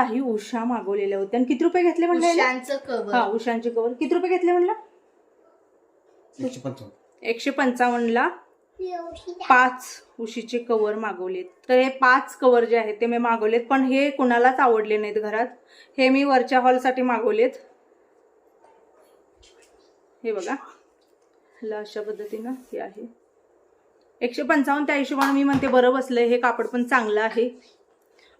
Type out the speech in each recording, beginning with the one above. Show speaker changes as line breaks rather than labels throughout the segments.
काही उषा मागवलेल्या होत्या. आणि किती रुपये घेतले म्हणलं?
उशांचं
हा
कवर
उशांचे कवर किती रुपये घेतले म्हणलं?
एकशे पंचावन्न.
एकशे पंचावन्नला पाच उशीचे कवर मागवलेत. तर हे पाच कवर जे आहेत ते मी मागवलेत पण हे कुणालाच आवडले नाहीत घरात. हे मी वरच्या हॉलसाठी मागवलेत. हे बघा. ह्याला अशा पद्धतीनं हे आहे. एकशे पंचावन्न त्या हिशोबाने मी म्हणते बरं बसलंय. हे कापड पण चांगलं आहे.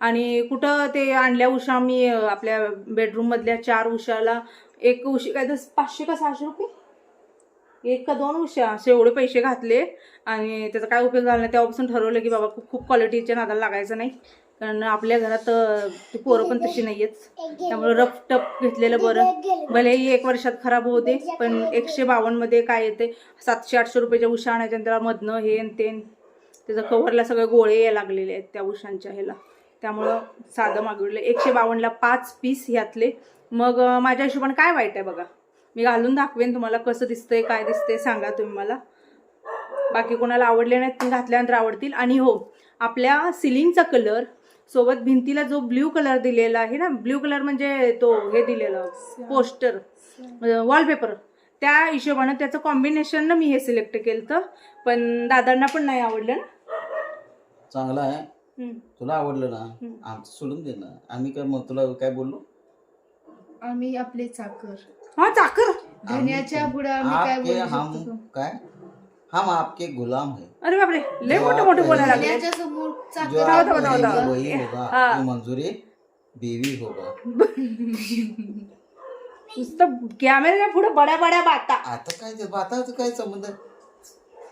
आणि कुठं ते आणल्या उषा मी आपल्या बेडरूममधल्या चार उषाला एक उशी काय तर पाचशे का सहाशे रुपये? एक का दोन उशा असे एवढे पैसे घातले आणि त्याचा काय उपयोग झाला नाही. तेव्हापासून ठरवलं की बाबा खूप खूप क्वालिटीच्या नादाला लागायचं नाही. कारण आपल्या घरात ती पोरं पण तशी नाहीयेत. त्यामुळे रफ टप घेतलेलं बरं. भलेही एक वर्षात खराब होऊ दे पण एकशे बावन्नमध्ये काय येते? सातशे आठशे रुपयाच्या उशा आणायच्या आणि त्याला मधनं हे आणि ते त्याचं कव्हरला सगळे गोळे यायला लागलेले आहेत त्या उशांच्या ह्याला. त्यामुळं साधं मागवलं एकशे बावन्नला पाच पीस ह्यातले. मग माझ्या हिशोबाने काय वाईट आहे बघा? मी घालून दाखवेन तुम्हाला कसं दिसतंय काय दिसतंय सांगा तुम्ही मला. बाकी कोणाला आवडले नाहीत घातल्यानंतर आवडतील. आणि हो आपल्या सिलिंगचा कलर सोबत भिंतीला जो ब्ल्यू कलर दिलेला आहे ना ब्ल्यू कलर म्हणजे तो हे दिलेलं पोस्टर वॉलपेपर. त्या हिशोबानं त्याचं कॉम्बिनेशन मी हे सिलेक्ट केलं तर पण दादांना पण नाही आवडलं ना?
चांगलं आहे. तुला आवडलं ना. आमचं सोडून दे ना. आम्ही काय मग तुला काय बोललो?
आम्ही आपले चाकर.
हा चाकर?
धन्याच्या आम्ही काय बोलू
हम
शकतो?
काय? हम आपके गुलाम है.
अरे बापरे लय मोठे मोठे बोलायला लागले.
धन्याच्या समोर
जो
चाकर
वही होगा
हाँ.
जो मंजूरी बीवी होगा.
नुसतं कॅमेऱ्याच्या पुढे बड्या बड्या बाता.
आता काय ते बाताचं काय संबंध?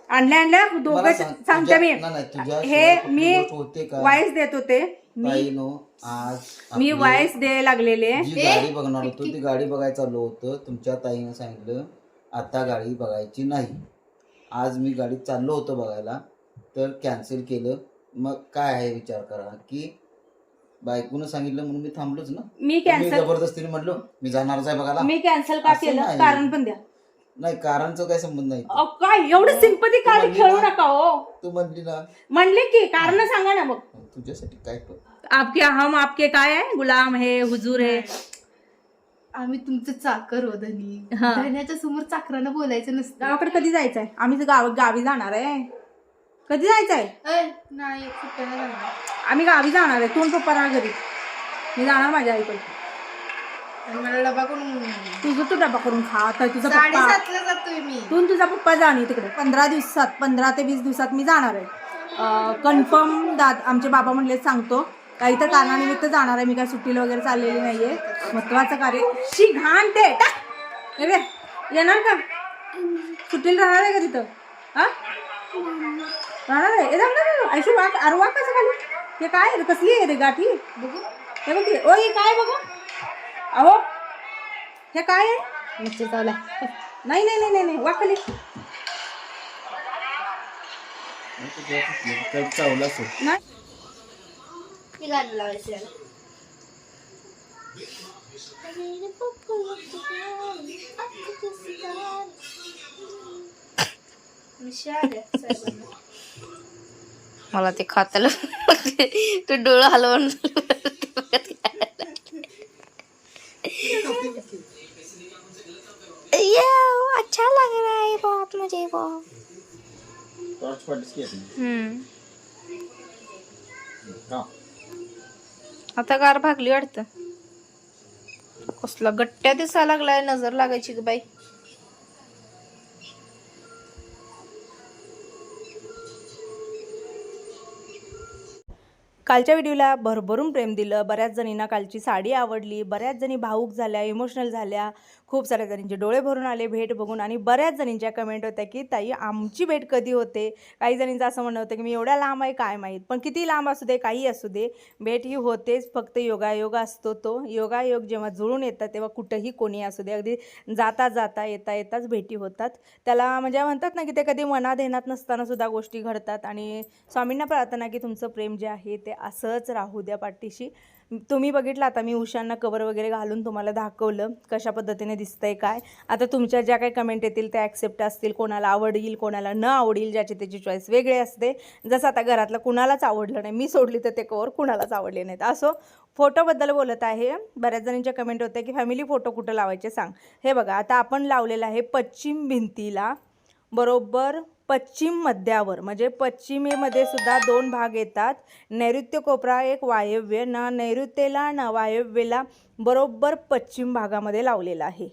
आणल्या आणल्या दोघं
मला सांग,
सांगते
तुझ्या-
मी.
नाही, नाही, तुझ्या
हे
शिवाय कुठली
मी
गोष्ट होते का?
वाईस देत होते. मी
नो आज
मी
आपली
वाईस द्यायला लागलेले.
जी गाडी बघणार होतो ती गाडी बघायला चाललो होतं. तुमच्या ताईनं सांगितलं आता गाडी बघायची नाही. आज मी गाडी चाललो होतो बघायला तर कॅन्सल केलं. मग काय आहे विचार करा की बायकोनं सांगितलं म्हणून मी थांबलोच ना.
मी
मी
कॅन्सल
जबरदस्तीने म्हटलो मी जाणारच आहे बघायला.
मी कॅन्सल का
असं
केलं?
नाही.
कारण पण द्या.
नाही कारणचं काय संबंध नाही.
अहो, काय एवढं सिंपती कार्ड
म्हणली
खेळू
ना.
नका हो?
तू म्हणली ना.
म्हणले की कारण सांगा ना मग.
तुझ्यासाठी काय कर?
आपके हम आपके काय आहे? गुलाम है हुजूर है.
आम्ही तुमचं चाकर हो धनी.
हा.
धन्याच्या समोर चाकरानं बोलायचं नसतं.
गावाकडे कधी जायचंय? आम्ही तर गाव गावी जाणार आहे. कधी जायचंय?
अय, नाही सुट्ट्याला जाणार.
आम्ही गावी जाणार आहे तू आणि पप्पा राहा घरी. मी जाणार माझ्या आईकडे.
आणि मला डबा करून
तुझं तू डबा करून खा. आता तुझा पप्पा
साडेसातला जातोय मी.
तू आणि तुझा पप्पा जाणे तिकडे. पंधरा दिवसात पंधरा ते वीस दिवसात मी जाणार आहे. कन्फर्म दाद आमचे बाबा म्हणले सांगतो. काही तर कारणानिमित्त जाणार आहे. मी काय सुट्टीला वगैरे चाललेली नाहीये. महत्वाचं कार्य शी घाण ते. टाक. हे बे, येणार का? सुट्टीला राहणार आहे का तिथं? हा? राहणार आहे. ना. आयशू वाक अरे वाक कसं खाली? हे काय रे? कसली आहे रे गाठी?
बघू.
हे बघ. ओ हे काय बघू? अहो हे काय आहे? मच्छर चावला नाही नाही नाही नाही नाही वाक खाली
काय चावला असेल
नाही.
मी गाणं लावायचं याला. मी शाळेत आहे, साहेबांना.
मला ते खाताला. तू डोळं हलवून ये अच्छा लग रहा है बहुत मुझे वो
टॉर्च आपण.
हम्म? आता गार भागली वाटतं कसला गट्ट्या दिसायला लागलाय नजर लागायची ग बाई
कालच्या व्हिडिओला भरभरून प्रेम दिलं. बऱ्याच जणींना कालची साडी आवडली. बऱ्याच जणी भावूक झाल्या इमोशनल झाल्या. खूप साऱ्या जणींचे डोळे भरून आले भेट बघून आणि बऱ्याच जणींच्या कमेंट होत्या की ताई आमची भेट कधी होते? काही जणींचं असं म्हणणं होतं की मी एवढ्या लांब आहे काय माहीत? पण किती लांब असू दे काही असू दे. भेट ही होतेच. फक्त योगायोग असतो तो. योगायोग जेव्हा जुळून येतात तेव्हा कुठंही कोणी असू दे. अगदी जाता जाता येता येताच भेटी होतात. त्याला म्हणजे म्हणतात ना की ते कधी मनात नसताना सुद्धा गोष्टी घडतात. आणि स्वामींना प्रार्थना की तुमचं प्रेम जे आहे ते असंच राहू द्या पाठीशी. तुम्ही बघितलं आता मी उशांना कवर वगैरे घालून तुम्हाला दाखवलं कशा पद्धतीने दिसतंय काय. आता तुमच्या ज्या काही कमेंट येतील त्या ॲक्सेप्ट असतील कोणाला आवडील कोणाला न आवडील ज्याची त्याची चॉईस वेगळी असते. जसं आता घरातलं कुणालाच आवडलं नाही मी सोडली तर ते कवर कुणालाच आवडले नाहीत. असो फोटोबद्दल बोलत आहे. बऱ्याच जणींच्या कमेंट होत्या की फॅमिली फोटो कुठं लावायचे सांग. हे बघा आता आपण लावलेलं आहे पश्चिम भिंतीला. बरोबर पश्चिम मध्यावर म्हणजे पश्चिमेमध्ये सुद्धा दोन भाग येतात. नैऋत्य कोपरा एक वायव्य ना नैऋत्येला ना वायव्येला बरोबर पश्चिम भागामध्ये लावलेला आहे.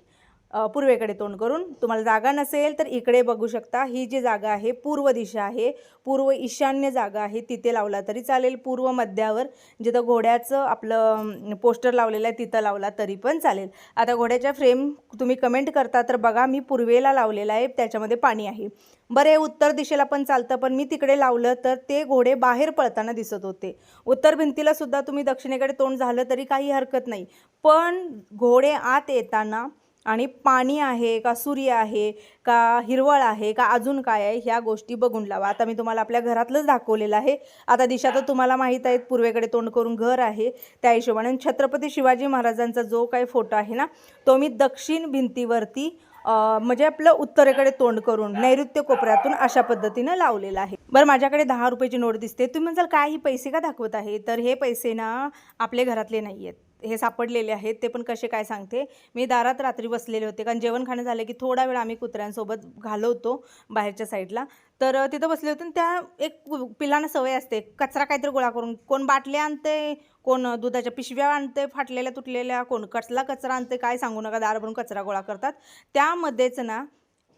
पूर्वेकडे तोंड करून. तुम्हाला जागा नसेल तर इकडे बघू शकता. ही जी जागा आहे पूर्व दिशा आहे. पूर्व ईशान्य जागा आहे. तिथे लावला तरी चालेल. पूर्व मध्यावर जिथं घोड्याचं आपलं पोस्टर लावलेलं आहे तिथं लावला तरी पण चालेल. आता घोड्याच्या फ्रेम तुम्ही कमेंट करता तर बघा मी पूर्वेला लावलेला आहे. त्याच्यामध्ये पाणी आहे. बरं हे उत्तर दिशेला पण चालतं पण मी तिकडे लावलं तर ते घोडे बाहेर पळताना दिसत होते. उत्तर भिंतीला सुद्धा तुम्ही दक्षिणेकडे तोंड झालं तरी काही हरकत नाही. पण घोडे आत येताना आणि पाणी आहे का सूर्य आहे का हिरवळ आहे का अजून काय आहे ह्या गोष्टी बघून लावा. आता मी तुम्हाला आपल्या घरातलंच दाखवलेलं आहे. आता दिशा तर तुम्हाला माहीत आहेत पूर्वेकडे तोंड करून घर आहे. त्या हिशोबाने छत्रपती शिवाजी महाराजांचा जो काही फोटो आहे ना तो मी दक्षिण भिंतीवरती म्हणजे आपलं उत्तरेकडे तोंड करून नैऋत्य कोपऱ्यातून अशा पद्धतीनं लावलेलं आहे. बरं माझ्याकडे दहा रुपयाची नोट दिसते. तुम्ही म्हणजे काय ही पैसे का दाखवत आहे? तर हे पैसे ना आपले घरातले नाही आहेत हे सापडलेले आहेत ते पण कसे काय सांगते? मी दारात रात्री बसलेले होते कारण जेवण खाणं झालं की थोडा वेळ आम्ही कुत्र्यांसोबत घालवतो बाहेरच्या साईडला. तर तिथं बसले होते आणि त्या एक पु- पिलांना सवय असते कचरा काहीतरी गोळा करून कोण बाटल्या आणते कोण दुधाच्या पिशव्या आणते फाटलेल्या तुटलेल्या कोण कसला कचरा आणते काय सांगू नका दार भरून कचरा गोळा करतात. त्यामध्येच ना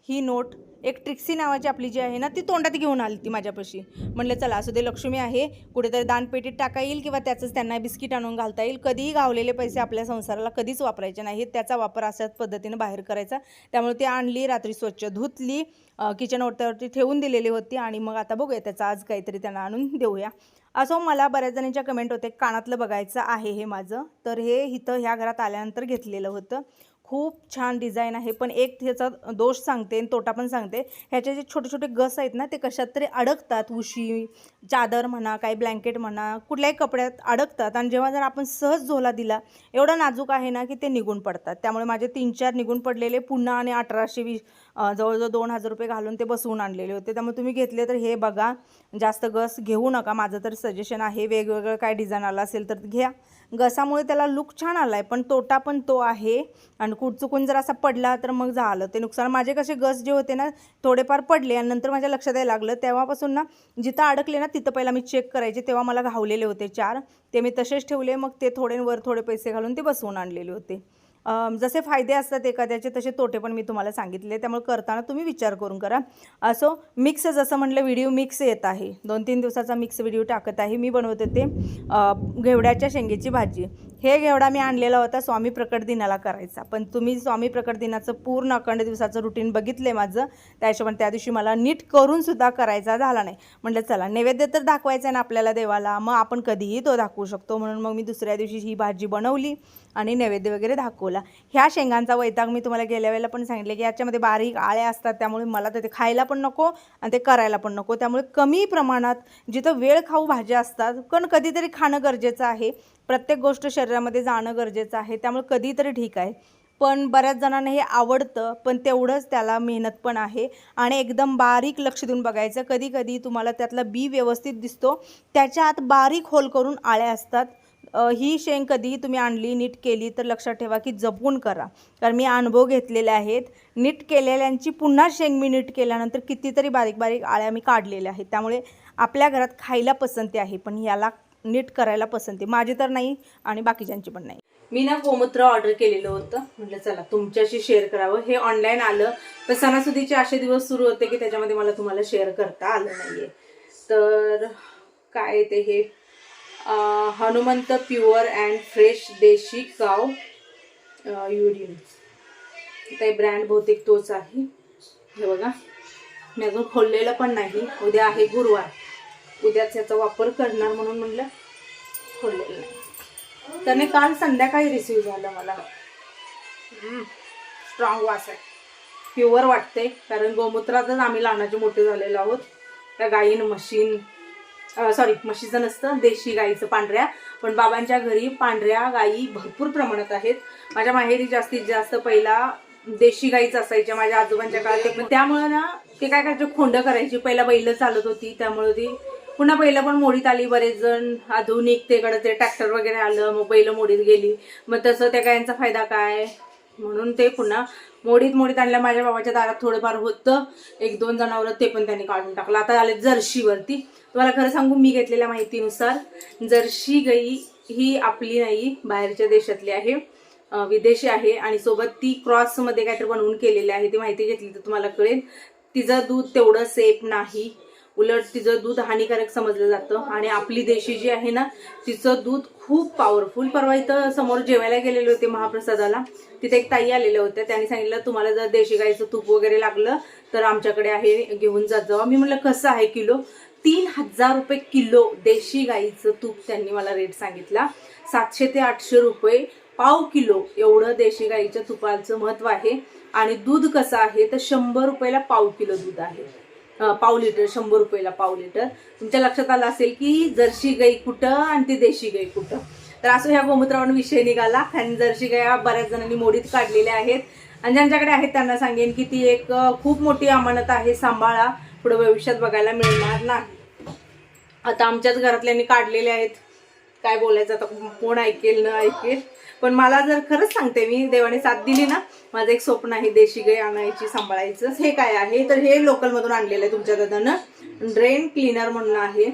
ही नोट एक ट्रिक्सी नावाची आपली जी आहे ना ती तोंडात घेऊन आली ती माझ्यापाशी. म्हणलं चला असू दे लक्ष्मी आहे. कुठेतरी दानपेटीत टाका येईल किंवा त्याचंच त्यांना बिस्किट आणून घालता येईल. कधीही गावलेले पैसे आपल्या संसाराला कधीच वापरायचे नाहीत. त्याचा वापर अशाच पद्धतीनं बाहेर करायचा. त्यामुळे ती आणली रात्री स्वच्छ धुतली किचन ओट्यावरती ठेवून दिलेली होती आणि मग आता बघूया त्याचा आज काहीतरी त्यांना आणून देऊया. असं मला बऱ्याच जणांच्या कमेंट होते कानातलं बघायचं आहे हे माझं. तर हे इथं ह्या घरात आल्यानंतर घेतलेलं होतं. खूप छान डिझाईन आहे. पण एक ह्याचा दोष सांगते आणि तोटा पण सांगते. ह्याचे जे छोटे छोटे गस आहेत ना ते कशात तरी अडकतात. उशी चादर म्हणा काही ब्लँकेट म्हणा कुठल्याही कपड्यात अडकतात. आणि जेव्हा जर आपण सहज झोला दिला एवढा नाजूक आहे ना की ते निघून पडतात. त्यामुळे माझे तीन चार निघून पडलेले पुन्हा आणि अठराशे वीस जवळजवळ दोन हजार रुपये घालून ते बसवून आणलेले होते. त्यामुळे तुम्ही घेतले तर हे बघा जास्त गस घेऊ नका. माझं तर सजेशन आहे वेगवेगळं काय डिझाईन आलं असेल तर घ्या. गसामुळे त्याला लुक छान आला आहे पण तोटा पण तो आहे. आणि कुठ चुकून जर असा पडला तर मग झालं. ते नुकसान माझे कसे गस जे होते ना थोडेफार पडले आणि नंतर माझ्या लक्षात यायला लागलं. तेव्हापासून ना जिथं अडकले ना तिथं पहिला मी चेक करायचे. तेव्हा मला घावलेले होते चार. ते मी तसेच ठेवले. मग ते थोडे वर थोडे पैसे घालून ते बसवून आणलेले होते. जसे फायदे असतात एखाद्याचे तसे तोटे पण मी तुम्हाला सांगितले. त्यामुळे करताना तुम्ही विचार करून करा. असो मिक्स जसं म्हटलं व्हिडिओ मिक्स येत आहे. दोन तीन दिवसाचा मिक्स व्हिडिओ टाकत आहे. मी बनवत होते घेवड्याच्या शेंगेची भाजी. हे घेवडा मी आणलेला होता स्वामी प्रकट दिनाला करायचा. पण तुम्ही स्वामी प्रकट दिनाचं पूर्ण अखंड दिवसाचं रुटीन बघितलं माझं त्या हिशोबाने त्या दिवशी मला नीट करून सुद्धा करायचा झाला नाही. म्हटलं चला नैवेद्य तर दाखवायचा आहे ना आपल्याला देवाला मग आपण कधीही तो दाखवू शकतो. म्हणून मग मी दुसऱ्या दिवशी ही भाजी बनवली आणि नैवेद्य वगैरे दाखवला. ह्या शेंगांचा वैताग मी तुम्हाला गेल्या वेळेला पण सांगितले की याच्यामध्ये बारीक आळ्या असतात त्यामुळे मला तर ते खायला पण नको आणि ते करायला पण नको. त्यामुळे कमी प्रमाणात जिथं वेळ खाऊ भाज्या असतात पण कधीतरी खाणं गरजेचं आहे. प्रत्येक गोष्ट शरीरामध्ये जाणं गरजेचं आहे त्यामुळे कधीतरी ठीक आहे. पण बऱ्याच जणांना हे आवडतं पण तेवढंच त्याला मेहनत पण आहे. आणि एकदम बारीक लक्ष देऊन बघायचं कधी कधी तुम्हाला त्यातला बी व्यवस्थित दिसतो. त्याच्या आत बारीक होल करून आळ्या असतात. ही शेंग कधीही तुम्ही आणली नीट केली तर लक्षात ठेवा की जपून करा. कारण मी अनुभव घेतलेले आहेत. नीट केलेल्यांची पुन्हा शेंग मी नीट केल्यानंतर कितीतरी बारीक बारीक आळ्या मी काढलेल्या आहेत. त्यामुळे आपल्या घरात खायला पसंती आहे पण याला नीट करायला पसंती. माझी तर नाही आणि बाकीच्यांची पण नाही. मी ना गोमूत्र ऑर्डर केलेलं होतं. म्हटलं चला तुमच्याशी शेअर करावं. हे ऑनलाईन आलं. तर सणासुदीचे असे दिवस सुरू होते की त्याच्यामध्ये मला तुम्हाला शेअर करता आलं नाहीये. तर काय ते हे? हनुमंत प्युअर अँड फ्रेश देशी काव युरिन. ते ब्रँड बहुतेक तोच आहे. हे बघा. मी अजून खोललेलं पण नाही. उद्या आहे गुरुवार. उद्याच याचा वापर करणार म्हणून म्हणलं खोललेलं नाही. त्याने काल संध्याकाळी रिसिव्ह झालं मला. स्ट्रॉंग वास आहे. प्युअर वाटते कारण गोमूत्रातच आम्ही लहानाचे मोठे झालेलो आहोत. त्या गाईन म्हशीन सॉरी म्हशीचं नसतं देशी गाईचं पांढऱ्या. पण बाबांच्या घरी पांढऱ्या गाई भरपूर प्रमाणात आहेत. माझ्या माहेरी जास्तीत जास्त पहिला देशी गाईच असायच्या माझ्या आजोबांच्या काळात. ते पण त्यामुळे ना ते काय करायचे खोंड करायची. पहिला बैल चालत होती त्यामुळे ती पुन्हा पहिलं पण मोडीत आली बरेच जण. आधुनिकतेकडे ते ट्रॅक्टर वगैरे आलं मग बैल मोडीत गेली. मग तसं त्या गायांचा फायदा काय? म्हणून ते पुन्हा मोडीत मोडीत आणल्या माझ्या बाबाच्या दारात थोडंफार होतं. एक दोन जनावर ते पण त्यांनी काढून टाकलं. आता आले जर्शीवरती. तुम्हाला खरं सांगू मी घेतलेल्या माहितीनुसार जर्शी गाई ही आपली नाही बाहेरच्या देशातली आहे. विदेशी आहे आणि सोबत ती क्रॉसमध्ये काहीतरी बनवून केलेली आहे. ती माहिती घेतली तर तुम्हाला कळेल. तिचं दूध तेवढं सेफ नाही. उलट तिचं दूध हानिकारक समजलं जातं आणि आपली देशी जी आहे ना तिचं दूध खूप पॉवरफुल परवा इथं समोर जेवायला गेलेले होते महाप्रसादाला. तिथे एक ताई आलेल्या होत्या. त्यांनी सांगितलं तुम्हाला जर देशी गाईचं तूप वगैरे लागलं तर आमच्याकडे आहे घेऊन जात जावा. मी म्हटलं कसं आहे किलो? तीन हजार रुपये किलो देशी गाईचं तूप त्यांनी मला रेट सांगितला. सातशे ते आठशे रुपये पाव किलो एवढं देशी गाईच्या तुपाचं महत्त्व आहे. आणि दूध कसं आहे? तर शंभर रुपयाला पाव किलो दूध आहे. पाव लिटर शंभर रुपयाला पाव लिटर. तुमच्या लक्षात आलं असेल की जर्शी गाई कुठं आणि ती देशी गाई कुठं? तर असं ह्या गोमूत्रावर विषय निघाला. आणि जर्शी गाया बऱ्याच जणांनी मोडीत काढलेल्या आहेत. आणि ज्यांच्याकडे आहेत त्यांना सांगेन की ती एक खूप मोठी अमानत आहे. सांभाळा. पुढे भविष्यात बघायला मिळणार नाही. आता आमच्याच घरातल्यांनी काढलेले आहेत. काय बोलायचं आता? कोण ऐकेल न ऐकेल? पण मला जर खरंच सांगते मी देवाने साथ दिली ना माझं एक स्वप्न आहे देशी गाय आणायची सांभाळायचं. हे काय आहे? तर हे लोकलमधून आणलेलं आहे तुमच्या दादानं. ड्रेन क्लीनर म्हणून आहे.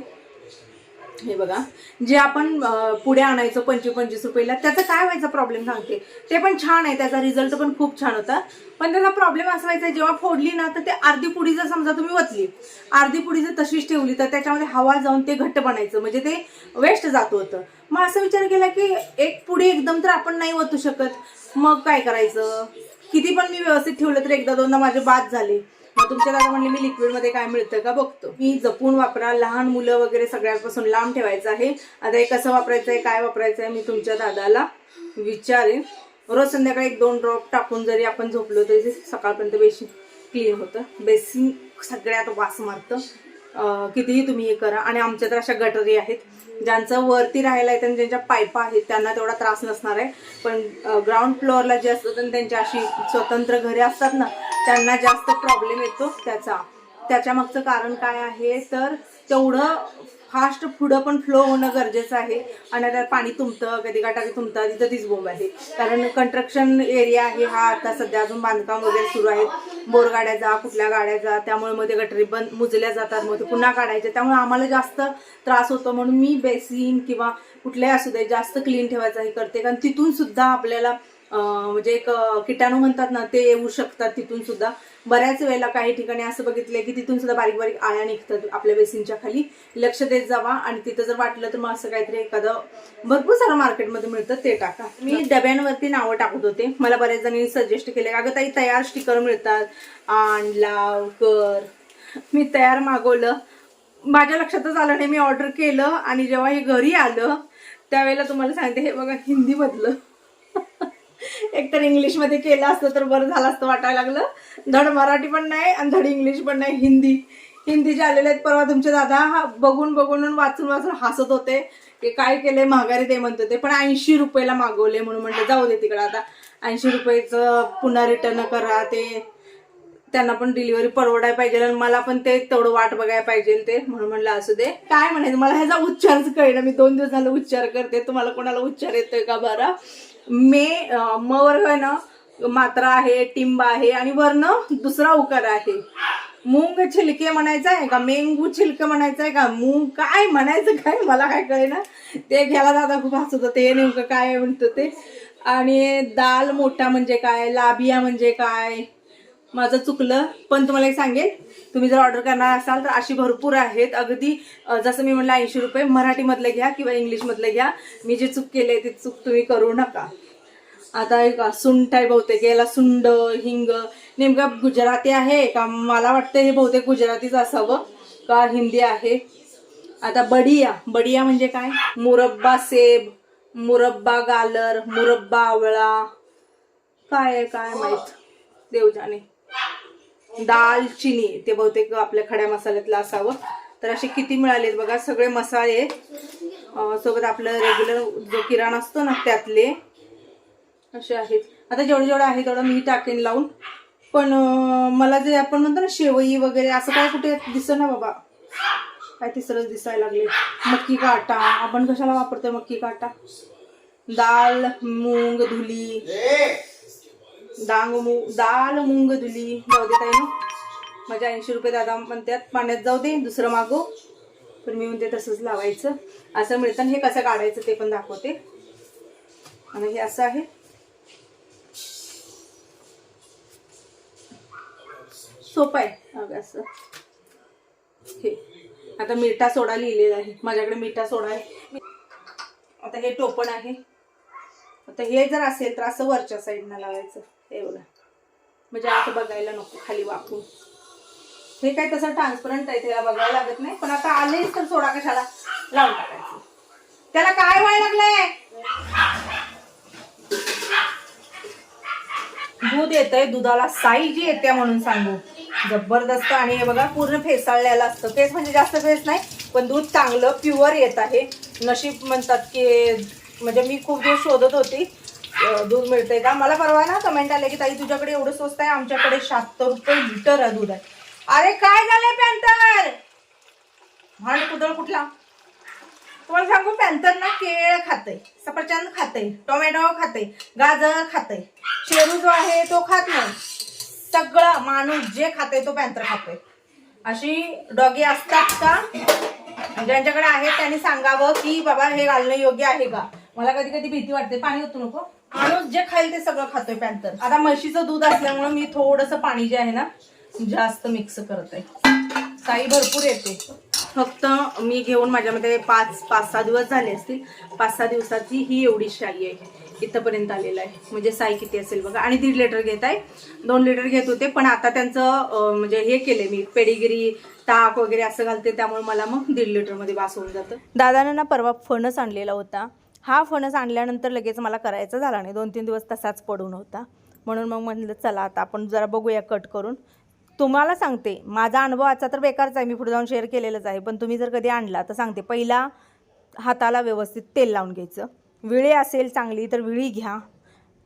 हे बघा. जे आपण पुढे आणायचो पंचवीस पंचवीस रुपयाला त्याचा काय व्हायचा प्रॉब्लेम सांगते. ते पण छान आहे त्याचा रिझल्ट पण खूप छान होता. पण त्याचा प्रॉब्लेम असा व्हायचा जेव्हा फोडली ना तर ते अर्धी पुडी जर समजा तुम्ही वतली अर्धी पुडी जर तशीच ठेवली तर त्याच्यामध्ये हवा जाऊन ते घट्ट बनायचं. म्हणजे ते वेस्ट जात होतं. मग असा विचार केला की एक पुढे एकदम तर आपण नाही वतू शकत. मग काय करायचं? किती पण मी व्यवस्थित ठेवलं तर एकदा दोनदा माझे बाद झाले. मग तुमच्या दादा म्हणले मी लिक्विडमध्ये काय मिळतं का बघतो. मी जपून वापरा लहान मुलं वगैरे सगळ्यांपासून लांब ठेवायचं आहे. आता हे कसं वापरायचं आहे काय वापरायचं आहे मी तुमच्या दादाला विचारेन. रोज संध्याकाळी एक दोन ड्रॉप टाकून जरी आपण झोपलो तरी सकाळपर्यंत बेसिन क्लीन होतं. बेसिन सगळ्यात वास मारतं. कितीही तुम्ही हे करा. आणि आमच्या तर अशा गटरी आहेत ज्यांचं वरती राहायला आहे आणि ज्यांच्या पायपा आहेत त्यांना तेवढा त्रास नसणार आहे. पण ग्राउंड फ्लोअरला जे असतात आणि त्यांच्या अशी स्वतंत्र घरे असतात ना त्यांना जास्त प्रॉब्लेम येतो त्याचा. त्याच्या मागचं कारण काय आहे तर तेवढं फास्ट पुढं पण फ्लो होणं गरजेचं आहे. आणि त्यात पाणी तुंबतं कधी गटारी तुंबतं तिथं तीच बोंब आहे. कारण कंस्ट्रक्शन एरिया आहे हा आता सध्या अजून बांधकाम वगैरे सुरू आहे मोरगाड्या जा कुठल्या गाड्या जा त्यामुळे मग ते गटरी बंद मुजल्या जातात मग ते पुन्हा काढायचे. त्यामुळे आम्हाला जास्त त्रास होतो म्हणून मी बेसिन किंवा कुठल्याही असू दे जास्त क्लीन ठेवायचा हे करते. कारण तिथून सुद्धा आपल्याला म्हणजे एक किटाणू म्हणतात ना ते येऊ शकतात तिथून सुद्धा. बऱ्याच वेळेला काही ठिकाणी असं बघितलंय की तिथून सुद्धा बारीक बारीक आळ्या निघतात आपल्या बेसिनच्या खाली. लक्ष देत जावा आणि तिथं जर वाटलं तर मग असं काहीतरी एखादं भरपूर सारं मार्केटमध्ये मिळतं ते टाका. मी डब्यांवरती नावं टाकत होते. मला बऱ्याच जणांनी सजेस्ट केले अगं ताई तयार स्टिकर मिळतात. आण लाव कर. मी तयार मागवलं. माझ्या लक्षातच आलं नाही मी ऑर्डर केलं आणि जेव्हा हे घरी आलं त्यावेळेला तुम्हाला सांगते हे बघा हिंदीमधलं एकतर इंग्लिशमध्ये केलं असतं तर बरं झालं असतं वाटायला लागलं. धड मराठी पण नाही आणि धड इंग्लिश पण नाही हिंदी. हिंदी जे आलेले आहेत परवा तुमचे दादा हा बघून बघून वाचून वाचून हसत होते. की काय केले महागारी ते म्हणत होते. पण ऐंशी रुपयाला मागवले म्हणून म्हटलं जाऊ दे तिकडं आता. ऐंशी रुपयाचं पुन्हा रिटर्न करा ते. त्यांना पण डिलिव्हरी परवडाय पाहिजे आणि मला पण ते तेवढं वाट बघायला पाहिजे ते म्हणून म्हणलं असू दे. काय म्हणायचं मला ह्याचा उच्चारच कळेना. मी दोन दिवस झालं उच्चार करते. तुम्हाला कोणाला उच्चार येतोय का बरं? मे म वर्ग आहे ना मात्रा आहे टिंब आहे आणि वर्ण दुसरा उकार आहे. मूंग छिलके म्हणायचं आहे का? मेंगू छिलके म्हणायचं आहे का? मूंग काय म्हणायचं काय? मला काय कळेना. ते घ्यायला दादा खूप हसत होते. हे नेमकं काय म्हणतो ते आणि दाल मोठा म्हणजे काय? लाबिया म्हणजे काय? माझं चुकलं पण तुम्हाला एक सांगेन तुम्ही जर ऑर्डर करणार असाल तर अशी भरपूर आहेत. अगदी जसं मी म्हणलं ऐंशी रुपये मराठीमधले घ्या किंवा इंग्लिशमधले घ्या. मी जी चूक केले ती चूक तुम्ही करू नका. आता एक सुंठ आहे बहुतेक याला सुंड हिंग नेमकं गुजराती आहे का? मला वाटतं हे बहुतेक गुजरातीच असावं का हिंदी आहे. आता बडिया बडिया म्हणजे काय? मुरब्बा सेब मुरब्बा गालर मुरब्बा आवळा. काय आहे काय माहीत? देवजाने. दालचिनी ते बहुतेक आपल्या खड्या मसाल्यातलं असावं. तर असे किती मिळालेत बघा सगळे मसाले. सोबत आपलं रेग्युलर जो किराणा असतो ना त्यातले असे आहेत. आता जेवढं जेवढं आहे तेवढं मी टाकेन लावून. पण मला जे आपण म्हणतो ना शेवई वगैरे असं काय कुठे दिसत ना बाबा. काय तिसरंच दिसायला लागले. मक्की का आटा आपण कशाला वापरतोय मक्की का आटा दाल मूंग धुली. डांग मूग दाल मूंग धुली. जाऊ दे आहे ना. माझ्या ऐंशी रुपये दादा म्हणतात पाण्यात जाऊ दे दुसरं मागो पण मी म्हणते तसंच लावायचं. असं मिळतं आणि हे कसं काढायचं ते पण दाखवते. आणि हे असं आहे. सोपं आहे. अगं असं. हे. आता मिठा सोडा लिहिलेला आहे. माझ्याकडे मिठा सोडा आहे. आता हे टोपण आहे. आता हे जर असेल तर असं वरच्या साईडनं लावायचं. एवढं. म्हणजे आता बघायला नको खाली वाकून. हे काय तसं ट्रान्सपरंट आहे त्याला बघायला लागत नाही. पण आता आलेच तर सोडा कशाला? लावून टाकायचं. त्याला काय व्हायला लागलंय? दूध येतंय दुधाला साई जी येते म्हणून सांगू. जबरदस्त आणि हे बघा पूर्ण फेसाळलेलं असतं. फेस म्हणजे जास्त फेस नाही पण दूध चांगलं प्युअर येत आहे. नशीब म्हणतात की म्हणजे मी खूप दिवस शोधत होती. दूध मिळतंय का? मला परवा ना कमेंट आले की ताई तुझ्याकडे एवढं स्वस्त आहे आमच्याकडे शहात्तर रुपये लिटर आहे दूध आहे. अरे काय झालंय पॅन्थर भांड कुदळ कुठला? तुम्हाला सांगू पॅन्थर ना केळ खाते सफरचंद खाते टोमॅटो खाते गाजर खाते शेरू जो आहे तो खात नाही. सगळं माणूस जे खाते तो पॅन्थर खातोय. अशी डॉगी असतात का? ज्यांच्याकडे आहे त्यांनी सांगावं की बाबा हे घालणं योग्य आहे का? मला कधी कधी भीती वाटते. पाणी होतो नको. माणूस जे खाईल ते सगळं खातोय पॅन्थर आता म्हशीचं दूध असल्यामुळे मी थोडंसं पाणी जे आहे ना जास्त मिक्स करत आहे साई भरपूर येते. फक्त मी घेऊन माझ्यामध्ये पाच पाच सहा दिवस झाले असतील. पाच सहा दिवसाची ही एवढी शाई आहे. इथंपर्यंत आलेलं आहे. म्हणजे साई किती असेल बघा. आणि दीड लिटर घेत आहे. दोन लिटर घेत होते पण आता त्यांचं म्हणजे हे केले मी. पेडिगिरी ताक वगैरे असं घालते. त्यामुळे मला मग दीड लिटरमध्ये बास होऊन जातं. दादानं ना परवा फणस आणलेला होता. हा फणस आणल्यानंतर लगेच मला करायचा झाला नाही दोन तीन दिवस तसाच पडून होता. म्हणून मग म्हणलं चला आता आपण जरा बघूया कट करून. तुम्हाला सांगते माझा अनुभव आजचा तर बेकारच आहे. मी पुढे जाऊन शेअर केलेलंच आहे. पण तुम्ही जर कधी आणला तर सांगते. पहिला हाताला व्यवस्थित तेल लावून घ्यायचं. विळी असेल चांगली तर विळी घ्या.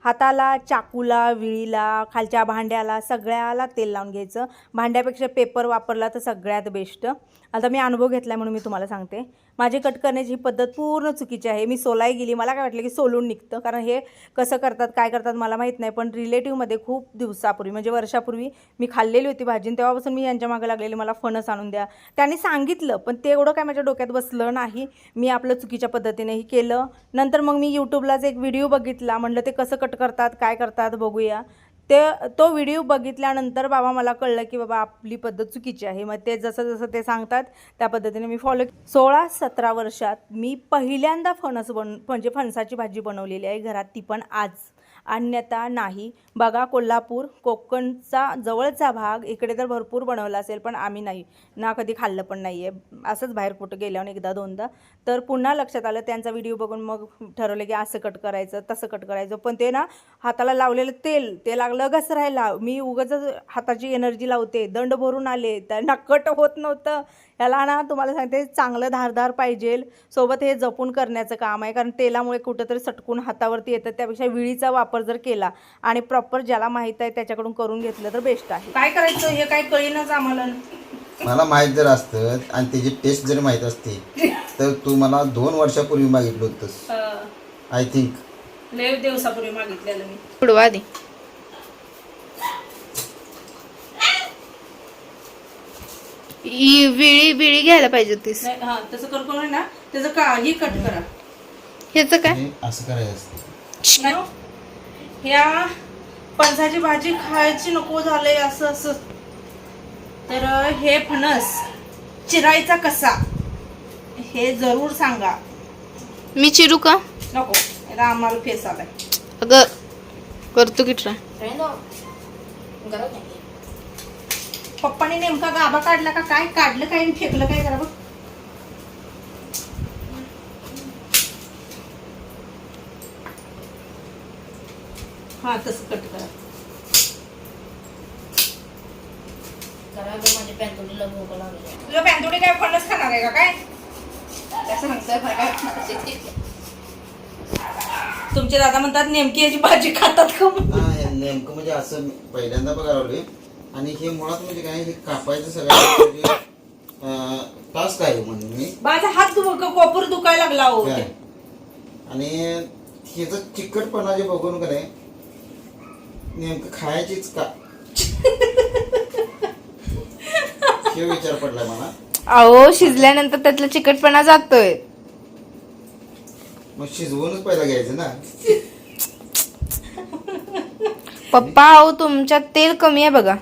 हाताला चाकूला विळीला खालच्या भांड्याला सगळ्याला तेल लावून घ्यायचं. भांड्यापेक्षा पेपर वापरला तर सगळ्यात बेस्ट आता मी अनुभव घेतला म्हणून मी तुम्हाला सांगते. माझी कट करण्याची ही पद्धत पूर्ण चुकीची आहे. मी सोलाई गेली मला काय वाटलं की सोलून निघतं. कारण हे कसं करतात काय करतात मला माहीत नाही. पण रिलेटिव्हमध्ये खूप दिवसापूर्वी म्हणजे वर्षापूर्वी मी खाल्लेली होती भाजी. आणि तेव्हापासून मी यांच्या मागे लागलेली मला फणस आणून द्या. त्यांनी सांगितलं पण ते एवढं काय माझ्या डोक्यात बसलं नाही. मी आपलं चुकीच्या पद्धतीनेही केलं. नंतर मग मी यूट्यूबलाच एक व्हिडिओ बघितला. म्हणलं ते कसं कट करतात काय करतात बघूया. ते तो व्हिडिओ बघितल्यानंतर बाबा मला कळलं की बाबा आपली पद्धत चुकीची आहे. मग ते जसं जसं ते सांगतात त्या पद्धतीने मी फॉलो सोळा सतरा वर्षात मी पहिल्यांदा फणस बन म्हणजे फणसाची भाजी बनवलेली आहे घरात. ती पण आज. अन्यथा नाही. बघा कोल्हापूर कोकणचा जवळचा भाग इकडे तर भरपूर बनवला असेल पण आम्ही नाही. ना कधी खाल्लं पण नाही आहे असंच बाहेर कुठं गेल्यावर एकदा दोनदा. तर पुन्हा लक्षात आलं त्यांचा व्हिडिओ बघून मग ठरवलं की असं कट करायचं तसं कट करायचं. पण ते ना हाताला लावलेलं तेल ते लागलं घसरायला मी उगाच हाताची एनर्जी लावते. दंड भरून आले. त्यांना कट होत नव्हतं. याला ना तुम्हाला सांगते चांगलं धारदार पाहिजे. सोबत हे जपून करण्याचं काम आहे. कारण तेलामुळे कुठंतरी सटकून हातावरती येतं. त्यापेक्षा विळीचा वापर जर केला आणि प्रॉपर ज्याला माहीत आहे त्याच्याकडून करून घेतलं तर बेस्ट आहे. काय करायचं? हे काय कळीनच आम्हाला.
मला माहीत जर असतं आणि त्याची टेस्ट जर माहीत असते तर तू मला दोन वर्षापूर्वी मागितलं होतंस. आय थिंक
लय दिवसापूर्वी मागितलेलं मी.
पुढवा आधी ही विळी बिळी घ्यायला पाहिजे होतीस
नाही हा तसं कर करून ना. त्याचं काही कट करा.
ह्याचं काय?
हे असं करायचं असतं.
नाही. ह्या फणसाची भाजी खायची नको झालंय असं असं. तर हे फणस चिरायचा कसा? हे जरूर सांगा.
मी चिरू का?
नको याला आम्हाला फेस आलाय.
अगं करतो की ट्राय
पप्पाने नेमका गाभा काढला का? काय काढलं काय आणि फेकलं काय करा बघ. हा तसं कट करा. तुझं पॅन्टोडी काय फणस खाणार आहे का? काय? तुमचे दादा म्हणतात नेमकी याची भाजी खातात का म्हणून.
नेमकं म्हणजे असं मी पहिल्यांदा बघायला लागलोय. आणि हे मुळात म्हणजे काय हे कापायचं सगळं टास्क आहे म्हणून मी?
माझा हात दु- कोपर दुखायला लागला हो.
काय? आणि ह्याचं चिकटपणा जे बघून का नाही नेमकं खायचीच का? हे विचार पडलाय मला.
अहो शिजल्यानंतर त्यातला चिकटपणा जातोय.
मग शिजवूनच पहिला घ्यायचं ना?
पप्पा अहो तुमच्यात तेल कमी आहे बघा.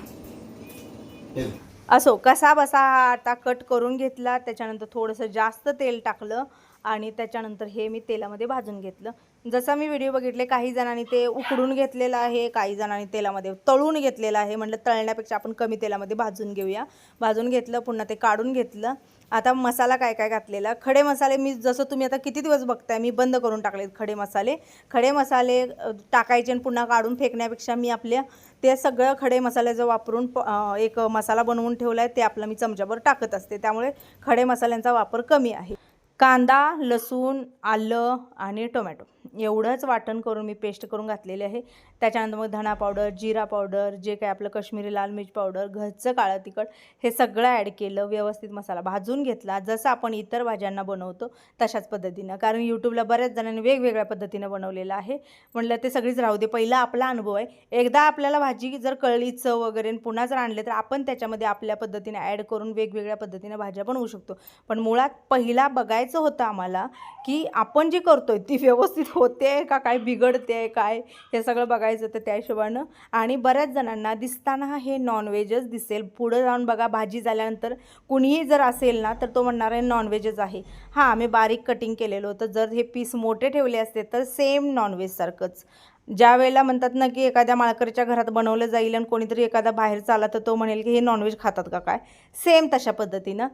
असो कसा बसा हा कट करून घेतला त्याच्यानंतर थोडंसं जास्त तेल टाकलं आणि त्याच्यानंतर हे मी तेलामध्ये भाजून घेतलं. जसा मी व्हिडिओ बघितले काही जणांनी ते उकडून घेतलेलं आहे काही जणांनी तेलामध्ये तळून घेतलेलं आहे. म्हटलं तळण्यापेक्षा आपण कमी तेलामध्ये भाजून घेऊया. भाजून घेतलं पुन्हा ते काढून घेतलं. आता मसाला काय काय घातलेला? खडे मसाले मी जसं तुम्ही आता किती दिवस बघताय मी बंद करून टाकलेत खडे मसाले. खडे मसाले टाकायचे आणि पुन्हा काढून फेकण्यापेक्षा मी आपल्या ते सगळं खडे मसाल्याचं वापरून प- एक मसाला बनवून ठेवला आहे ते आपलं मी चमच्याभर टाकत असते. त्यामुळे खडे मसाल्यांचा वापर कमी आहे. कांदा लसूण आलं आणि टोमॅटो. एवढंच वाटण करून मी पेस्ट करून घातलेले आहे. त्याच्यानंतर मग धणा पावडर जिरा पावडर जे काय आपलं कश्मीरी लाल मिरच पावडर घरचं काळं तिखट हे सगळं ॲड केलं व्यवस्थित मसाला भाजून घेतला. जसं आपण इतर भाज्यांना बनवतो तशाच पद्धतीनं. कारण यूट्यूबला बऱ्याच जणांनी वेगवेगळ्या पद्धतीनं बनवलेलं आहे. म्हटलं ते सगळीच राहू दे. पहिला आपला अनुभव आहे. एकदा आपल्याला भाजी जर कळली चव वगैरे पुन्हा जर आणले तर आपण त्याच्यामध्ये आपल्या पद्धतीने ॲड करून वेगवेगळ्या पद्धतीने भाज्या बनवू शकतो. पण मुळात पहिला बघायचं होतं आम्हाला की आपण जे करतोय ती व्यवस्थित होते का काय बिघडते काय हे सगळं बघायचं तर त्या हिशोबानं. आणि बऱ्याच जणांना दिसताना हे नॉनव्हेजच दिसेल. पुढं जाऊन बघा भाजी झाल्यानंतर कुणीही जर असेल ना तर तो म्हणणार आहे नॉनव्हेजच आहे. हां आम्ही बारीक कटिंग केलेलं होतं. जर हे पीस मोठे ठेवले असते तर सेम नॉनव्हेजसारखंच ज्या वेळेला म्हणतात ना की एखाद्या माळकरीच्या घरात बनवलं जाईल आणि कोणीतरी एखादा बाहेरचा आला तर तो म्हणेल की हे नॉनव्हेज खातात का काय? सेम तशा पद्धतीनं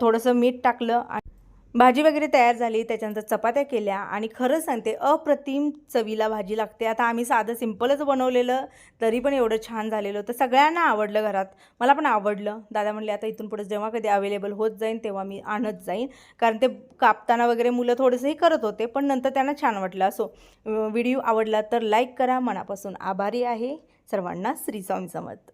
थोडंसं मीठ टाकलं आणि भाजी वगैरे तयार झाली त्याच्यानंतर चपात्या केल्या आणि खरं सांगते अप्रतिम चवीला भाजी लागते. आता आम्ही साधं सिम्पलच बनवलेलं तरी पण एवढं छान झालेलं तर सगळ्यांना आवडलं घरात. मला पण आवडलं. दादा म्हणले आता इथून पुढे जेव्हा कधी अवेलेबल होत जाईन तेव्हा मी आणत जाईन. कारण ते कापताना वगैरे मुलं थोडंसंही करत होते पण नंतर त्यांना छान वाटलं. असो व्हिडिओ आवडला तर लाईक करा. मनापासून आभारी आहे. सर्वांना श्री स्वामी समर्थ.